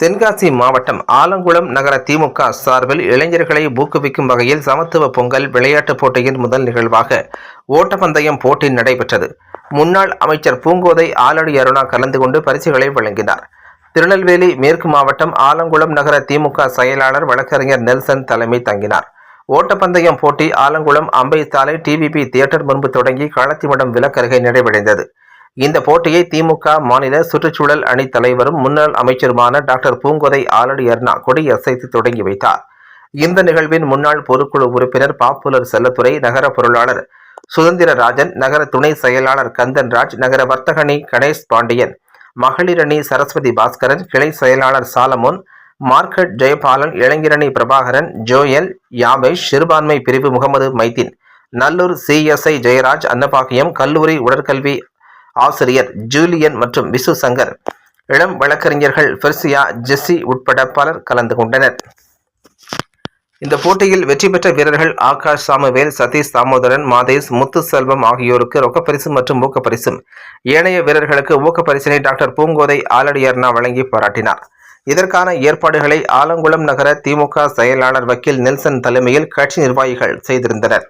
தென்காசி மாவட்டம் ஆலங்குளம் நகர திமுக சார்பில் இளைஞர்களை ஊக்குவிக்கும் வகையில் சமத்துவ பொங்கல் விளையாட்டுப் போட்டியின் முதல் நிகழ்வாக ஓட்டப்பந்தயம் போட்டி நடைபெற்றது. முன்னாள் அமைச்சர் பூங்கோதை ஆலடி அருணா கலந்து கொண்டு பரிசுகளை வழங்கினார். திருநெல்வேலி மேற்கு மாவட்டம் ஆலங்குளம் நகர திமுக செயலாளர் வழக்கறிஞர் நெல்சன் தலைமை தங்கினார். ஓட்டப்பந்தயம் போட்டி ஆலங்குளம் அம்பை சாலை டிவிபி தியேட்டர் முன்பு தொடங்கி களத்திமடம் விலக்கருகை நிறைவடைந்தது. இந்த போட்டியை திமுக மாநில சுற்றுச்சூழல் அணி தலைவரும் முன்னாள் அமைச்சருமான டாக்டர் பூங்கொதை ஆலடி அர்ணா கொடியசைத்து தொடங்கி வைத்தார். இந்த நிகழ்வின் முன்னாள் பொதுக்குழு உறுப்பினர் பாப்புலர் செல்லத்துறை நகர பொருளாளர் சுதந்திரராஜன் நகர துணை செயலாளர் கந்தன்ராஜ் நகர வர்த்தகணி கணேஷ் பாண்டியன் மகளிரணி சரஸ்வதி பாஸ்கரன் கிளை செயலாளர் சாலமோன் மார்க்கெட் ஜெயபாலன் இளைஞரணி பிரபாகரன் ஜோயல் யாபேஷ் சிறுபான்மை பிரிவு முகமது மைதீன் நல்லூர் சிஎஸ்ஐ ஜெயராஜ் அன்னபாக்கியம் கல்லூரி உடற்கல்வி ஆசிரியர் ஜூலியன் மற்றும் விசு சங்கர் இளம் வழக்கறிஞர்கள் பெர்சியா ஜெஸ்ஸி உட்பட பலர் கலந்து கொண்டனர். இந்த போட்டியில் வெற்றி பெற்ற வீரர்கள் ஆகாஷ் சாமுவேல் சதீஷ் தாமோதரன் மாதேஷ் முத்துசெல்வம் ஆகியோருக்கு ரொக்கப்பரிசு மற்றும் ஊக்கப்பரிசும் ஏனைய வீரர்களுக்கு ஊக்கப்பரிசினை டாக்டர் பூங்கோதை ஆலடியர்னா வழங்கி பாராட்டினார். இதற்கான ஏற்பாடுகளை ஆலங்குளம் நகர திமுக செயலாளர் வக்கீல் நெல்சன் தலைமையில் கட்சி நிர்வாகிகள் செய்திருந்தனர்.